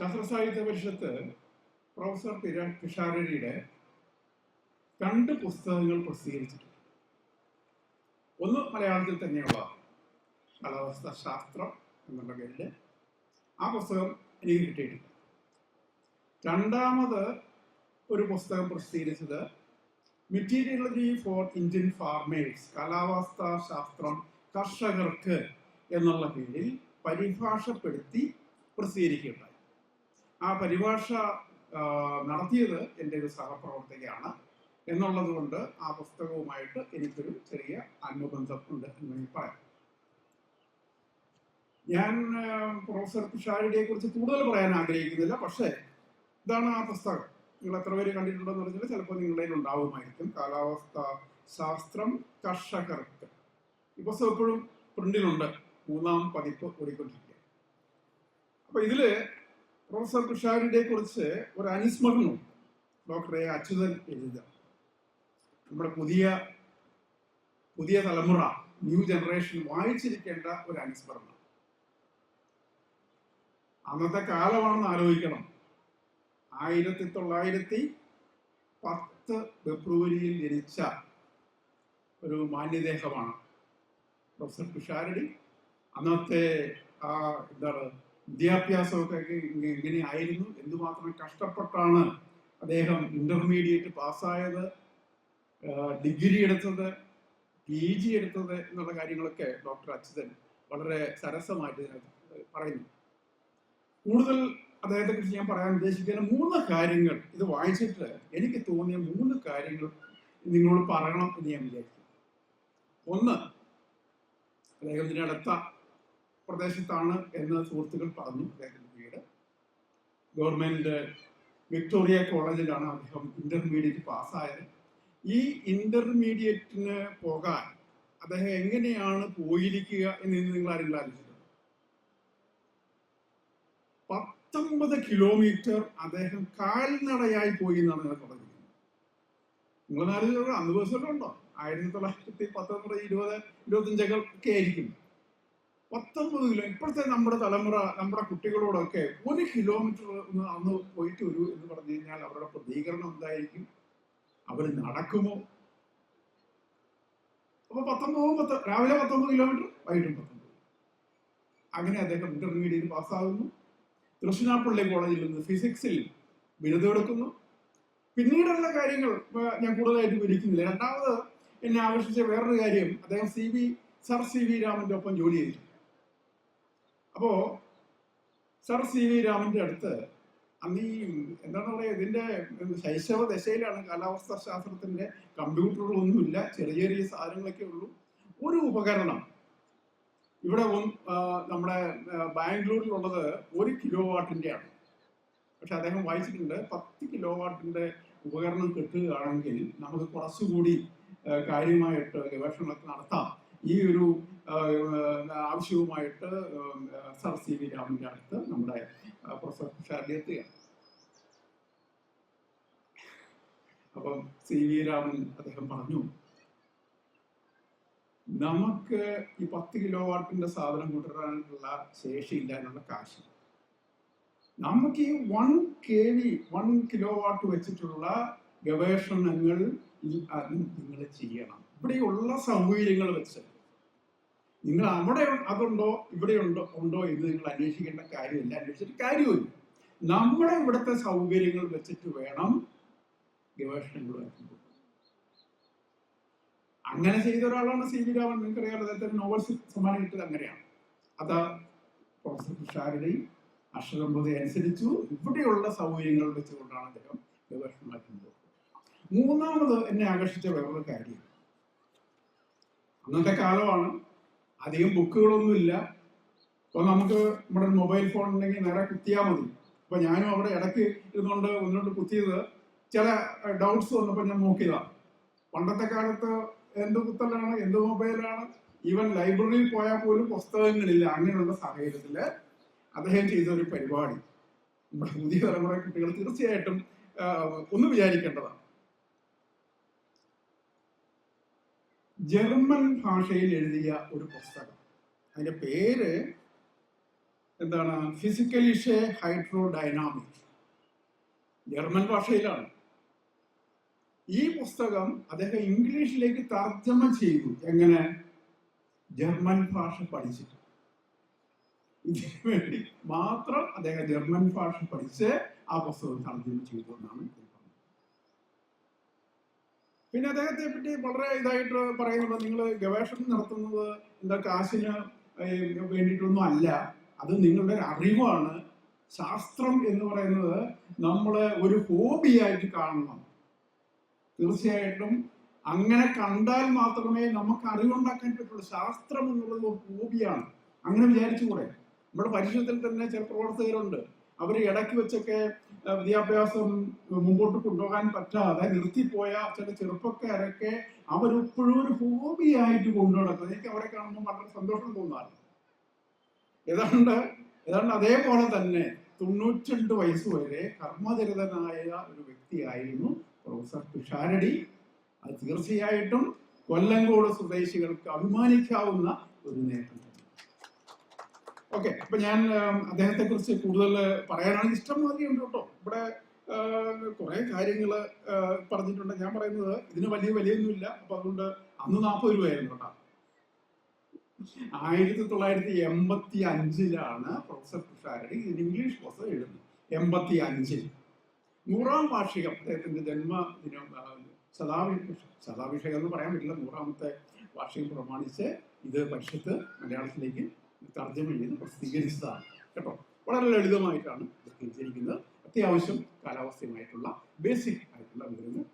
ശാസ്ത്ര സാഹിത്യ പരിഷത്ത് പ്രൊഫസർ പിര പിഷാരടിയുടെ രണ്ട് പുസ്തകങ്ങൾ പ്രസിദ്ധീകരിച്ചിട്ടുണ്ട്. ഒന്ന് മലയാളത്തിൽ തന്നെയുള്ള കാലാവസ്ഥ ശാസ്ത്രം എന്നുള്ള പേരിൽ ആ പുസ്തകം എനിക്ക് കിട്ടിയിട്ടില്ല. രണ്ടാമത് ഒരു പുസ്തകം പ്രസിദ്ധീകരിച്ചത് മെറ്റീരിയോളജി ഫോർ ഇന്ത്യൻ ഫാർമേഴ്സ് കാലാവസ്ഥാ ശാസ്ത്രം കർഷകർക്ക് എന്നുള്ള പേരിൽ പരിഭാഷപ്പെടുത്തി പ്രസിദ്ധീകരിക്കുകയുണ്ടായി. ആ പരിഭാഷ നടത്തിയത് എന്റെ ഒരു സഹപ്രവർത്തകയാണ്. എന്നുള്ളത് കൊണ്ട് ആ പുസ്തകവുമായിട്ട് എനിക്കൊരു ചെറിയ അനുബന്ധം ഉണ്ട് എന്ന് ഞാൻ പറയാം. ഞാൻ പ്രൊഫസർ പിഷാരിയെ കുറിച്ച് കൂടുതൽ പറയാൻ ആഗ്രഹിക്കുന്നില്ല. പക്ഷേ ഇതാണ് ആ പുസ്തകം. നിങ്ങൾ എത്ര പേര് കണ്ടിട്ടുണ്ടെന്ന് പറഞ്ഞാൽ ചിലപ്പോൾ നിങ്ങളുടെ ഉണ്ടാവുമായിരിക്കും. കാലാവസ്ഥ ശാസ്ത്രം കർഷകർക്ക്. ഈ പുസ്തകം എപ്പോഴും പ്രിന്റിലുണ്ട്. മൂന്നാം പതിപ്പ് ഓടിക്കൊണ്ടിരിക്കുക അപ്പൊ ഇതിൽ പ്രൊഫസർ തുഷാരിനെ കുറിച്ച് ഒരു അനുസ്മരണം ഡോക്ടർ എ അച്യുതൻ എഴുതുക. നമ്മുടെ പുതിയ പുതിയ തലമുറ ന്യൂ ജനറേഷൻ വായിച്ചിരിക്കേണ്ട ഒരു അനുസ്മരണം. അന്നത്തെ കാലമാണെന്ന് ആലോചിക്കണം. ആയിരത്തി തൊള്ളായിരത്തി പത്ത് ഫെബ്രുവരിയിൽ ജനിച്ച ഒരു മാന്യദേഹമാണ് പ്രൊഫസർ തുഷാരടി. അന്നത്തെ ആ എന്താണ് വിദ്യാഭ്യാസമൊക്കെ എങ്ങനെയായിരുന്നു എന്തുമാത്രം കഷ്ടപ്പെട്ടാണ് അദ്ദേഹം ഇന്റർമീഡിയറ്റ് പാസ്സായത് ഡിഗ്രി എടുത്തത് പി ജി എടുത്തത് എന്നുള്ള കാര്യങ്ങളൊക്കെ ഡോക്ടർ അച്യുതൻ വളരെ സരസമായിട്ട് പറയുന്നു. കൂടുതൽ അദ്ദേഹത്തെ കുറിച്ച് ഞാൻ പറയാൻ ഉദ്ദേശിക്കുന്ന മൂന്ന് കാര്യങ്ങൾ ഇത് വായിച്ചിട്ട് എനിക്ക് തോന്നിയ മൂന്ന് കാര്യങ്ങൾ നിങ്ങളോട് പറയണം എന്ന് ഞാൻ വിചാരിക്കുന്നു. ഒന്ന് അദ്ദേഹത്തിന്റെ അടുത്ത പ്രദേശത്താണ് എന്ന് സുഹൃത്തുക്കൾ പറഞ്ഞു അദ്ദേഹത്തിന്റെ വീട്. ഗവൺമെന്റ് വിക്ടോറിയ കോളേജിലാണ് അദ്ദേഹം ഇന്റർമീഡിയറ്റ് പാസ്സായത്. ഈ ഇന്റർമീഡിയറ്റിന് പോകാൻ അദ്ദേഹം എങ്ങനെയാണ് പോയിരിക്കുക എന്ന് നിങ്ങൾ ആരെങ്കിലും ആലോചിച്ചിട്ടുണ്ടോ? പത്തൊമ്പത് കിലോമീറ്റർ അദ്ദേഹം കാൽനടയായി പോയി എന്നാണ് ഞാൻ പറഞ്ഞിരിക്കുന്നത്. നിങ്ങൾ ആലോചിച്ചോ അന്ന് ബസ്സിലുണ്ടോ ആയിരത്തി തൊള്ളായിരത്തി പത്തൊമ്പത് ഇരുപത് ഇരുപത്തഞ്ചൊക്കെ ആയിരിക്കും. പത്തൊമ്പത് കിലോ. ഇപ്പോഴത്തെ നമ്മുടെ തലമുറ നമ്മുടെ കുട്ടികളോടൊക്കെ ഒരു കിലോമീറ്റർ ഒന്ന് അന്ന് പോയിട്ട് വരൂ എന്ന് പറഞ്ഞു കഴിഞ്ഞാൽ അവരുടെ പ്രതികരണം എന്തായിരിക്കും? അവർ നടക്കുമോ? അപ്പൊ പത്തൊമ്പത് പത്ത് രാവിലെ പത്തൊമ്പത് കിലോമീറ്റർ വൈകിട്ടും പത്തൊമ്പത്. അങ്ങനെ അദ്ദേഹം ഇന്റർമീഡിയറ്റ് പാസ്സാകുന്നു തൃശ്ശിനാപ്പള്ളി കോളേജിൽ നിന്ന് ഫിസിക്സിൽ ബിരുദമെടുക്കുന്നു പിന്നീടുള്ള കാര്യങ്ങൾ ഞാൻ കൂടുതലായിട്ട് വിവരിക്കുന്നില്ല. രണ്ടാമത് എന്നെ ആകർഷിച്ച വേറൊരു കാര്യം അദ്ദേഹം C V sir C V രാമന്റെ ഒപ്പം ജോലി ചെയ്തു. അപ്പോ സർ സി വി രാമന്റെ അടുത്ത് അന്ന് ഈ എന്താണ് പറയുക ഇതിന്റെ ശൈശവ ദശയിലാണ് കാലാവസ്ഥാ ശാസ്ത്രത്തിന്റെ കമ്പ്യൂട്ടറുകളൊന്നുമില്ല ചെറിയ ചെറിയ സാധനങ്ങളൊക്കെ ഉള്ളൂ. ഒരു ഉപകരണം ഇവിടെ നമ്മുടെ ബാംഗ്ലൂരിലുള്ളത് ഒരു കിലോ വാട്ടിന്റെ പക്ഷെ അദ്ദേഹം വായിച്ചിട്ടുണ്ട് പത്ത് കിലോ വാട്ടിന്റെ ഉപകരണം കിട്ടുകയാണെങ്കിൽ നമുക്ക് കുറച്ചുകൂടി കാര്യമായിട്ട് ഗവേഷണങ്ങളൊക്കെ നടത്താം. ഈ ഒരു ആവശ്യവുമായിട്ട് സർ സി വി രാമന്റെ അടുത്ത് നമ്മുടെ പ്രൊഫസർ ഷാർലി എത്തുകയാണ്. അപ്പം സി വി രാമൻ അദ്ദേഹം പറഞ്ഞു നമുക്ക് ഈ പത്ത് കിലോ വാട്ടിന്റെ സാധനം കൊണ്ടുവരാനുള്ള ശേഷി എന്നുള്ള കാശ്. നമുക്ക് ഈ one K V one kilowatt വെച്ചിട്ടുള്ള ഗവേഷണങ്ങൾ നിങ്ങൾ ചെയ്യണം. ഇവിടെയുള്ള സൗകര്യങ്ങൾ വെച്ച് നിങ്ങൾ അവിടെ അതുണ്ടോ ഇവിടെ ഉണ്ടോ ഉണ്ടോ എന്ന് നിങ്ങൾ അന്വേഷിക്കേണ്ട കാര്യമില്ല. അന്വേഷിച്ചിട്ട് കാര്യമില്ല. നമ്മുടെ ഇവിടുത്തെ സൗകര്യങ്ങൾ വെച്ചിട്ട് വേണം ഗവേഷണങ്ങൾ അങ്ങനെ ചെയ്ത ഒരാളാണ് സി വി രാമൻ. നിങ്ങൾക്കറിയാം അദ്ദേഹത്തിന് നോവൽ സമ്മാനം കിട്ടിയത് അങ്ങനെയാണ്. അത് പ്രൊഫസർ തുഷാരുടെയും അക്ഷരമ്പതി അനുസരിച്ചു ഇവിടെയുള്ള സൗകര്യങ്ങൾ വെച്ചുകൊണ്ടാണ് അദ്ദേഹം ഗവേഷണം മൂന്നാമത് എന്നെ ആകർഷിച്ച വേറൊരു കാര്യം. അന്നത്തെ കാലമാണ് അധികം ബുക്കുകളൊന്നുമില്ല. അപ്പൊ നമുക്ക് നമ്മുടെ മൊബൈൽ ഫോൺ ഉണ്ടെങ്കിൽ നേരെ കുത്തിയാൽ മതി. അപ്പൊ ഞാനും അവിടെ ഇടയ്ക്ക് ഇരുന്നുകൊണ്ട് ഒന്നുകൊണ്ട് കുത്തിയത് ചില ഡൗട്ട്സ് വന്നപ്പോൾ ഞാൻ നോക്കിയതാണ് പണ്ടത്തെ കാലത്ത് എന്ത് കുത്തലാണ് എന്ത് മൊബൈലാണ്? ഈവൻ ലൈബ്രറിയിൽ പോയാൽ പോലും പുസ്തകങ്ങളില്ല. അങ്ങനെയുള്ള സാഹചര്യത്തിൽ അദ്ദേഹം ചെയ്ത ഒരു പരിപാടി. നമ്മുടെ പുതിയ തലമുറ കുട്ടികൾ തീർച്ചയായിട്ടും ഒന്ന് വിചാരിക്കേണ്ടതാണ്. ജർമ്മൻ ഭാഷയിൽ എഴുതിയ ഒരു പുസ്തകം. അതിന്റെ പേര് എന്താണ്? ഫിസിക്കലിഷെ ഹൈഡ്രോഡൈനാമിക് ജർമ്മൻ ഭാഷയിലാണ്. ഈ പുസ്തകം അദ്ദേഹം ഇംഗ്ലീഷിലേക്ക് തർജമ ചെയ്തു. എങ്ങനെ? ജർമ്മൻ ഭാഷ പഠിച്ചിട്ട്. ഇതിനു വേണ്ടി മാത്രം അദ്ദേഹം ജർമ്മൻ ഭാഷ പഠിച്ച് ആ പുസ്തകം തർജമ ചെയ്തു എന്നാണ്. പിന്നെ അദ്ദേഹത്തെ പറ്റി വളരെ ഇതായിട്ട് പറയുന്നത് നിങ്ങൾ ഗവേഷണം നടത്തുന്നത് എന്താ കാശിന് വേണ്ടിയിട്ടൊന്നും അല്ല. അത് നിങ്ങളുടെ അറിവാണ്. ശാസ്ത്രം എന്ന് പറയുന്നത് നമ്മൾ ഒരു ഹോബിയായിട്ട് കാണണം. തീർച്ചയായിട്ടും അങ്ങനെ കണ്ടാൽ മാത്രമേ നമുക്ക് അറിവുണ്ടാക്കാൻ പറ്റുള്ളൂ. ശാസ്ത്രം എന്നുള്ളത് ഒരു ഹോബിയാണ്. അങ്ങനെ വിചാരിച്ചുകൂടെ നമ്മുടെ പരിഷത്തിൽ തന്നെ ചില പ്രവർത്തകരുണ്ട്. അവർ ഇടയ്ക്ക് വെച്ചൊക്കെ വിദ്യാഭ്യാസം മുമ്പോട്ട് കൊണ്ടുപോകാൻ പറ്റാതെ നിർത്തിപ്പോയ ചില ചെറുപ്പക്കാരൊക്കെ അവരിപ്പോഴും ഒരു ഹോബിയായിട്ട് കൊണ്ടു നടക്കുന്നത് എനിക്ക് അവരെ കാണുമ്പോൾ വളരെ സന്തോഷം തോന്നാറ് ഏതാണ്ട് ഏതാണ്ട് അതേപോലെ തന്നെ തൊണ്ണൂറ്റിരണ്ട് വയസ്സ് വരെ കർമ്മചരിതനായ ഒരു വ്യക്തിയായിരുന്നു പ്രൊഫസർ തുഷാരടി. അത് തീർച്ചയായിട്ടും കൊല്ലങ്കോട് സ്വദേശികൾക്ക് അഭിമാനിക്കാവുന്ന ഒരു നേട്ടം. ഓക്കെ അപ്പൊ ഞാൻ അദ്ദേഹത്തെ കുറിച്ച് കൂടുതൽ പറയാനാണ് ഇഷ്ടം മാതിരി ഉണ്ട് കേട്ടോ. ഇവിടെ കുറെ കാര്യങ്ങൾ പറഞ്ഞിട്ടുണ്ട്. ഞാൻ പറയുന്നത് ഇതിന് വലിയ വിലയൊന്നുമില്ല. അപ്പൊ അതുകൊണ്ട് അന്ന് നാൽപ്പത് രൂപയായിരുന്നു കേട്ടോ. ആയിരത്തി തൊള്ളായിരത്തി എൺപത്തി അഞ്ചിലാണ് പ്രൊഫസർ തുഷാരടി ഇതിന് ഇംഗ്ലീഷ് പുസ്തകം എഴുതുന്നത്. എൺപത്തി അഞ്ചിൽ നൂറാം വാർഷികം അദ്ദേഹത്തിന്റെ ജന്മദിനം ശതാഭിഷേകം ശതാഭിഷേകം എന്ന് പറയാൻ പറ്റില്ല. നൂറാമത്തെ വാർഷികം പ്രമാണിച്ച് ഇത് പരിഷത്ത് മലയാളത്തിലേക്ക് തർജമ ചെയ്ത് പ്രസിദ്ധീകരിച്ചതാണ്. കേട്ടോ? വളരെ ലളിതമായിട്ടാണ് പ്രസിദ്ധീകരിക്കുന്നത് അത്യാവശ്യം കാലാവസ്ഥയുമായിട്ടുള്ള ബേസിക് ആയിട്ടുള്ള വിവരങ്ങൾ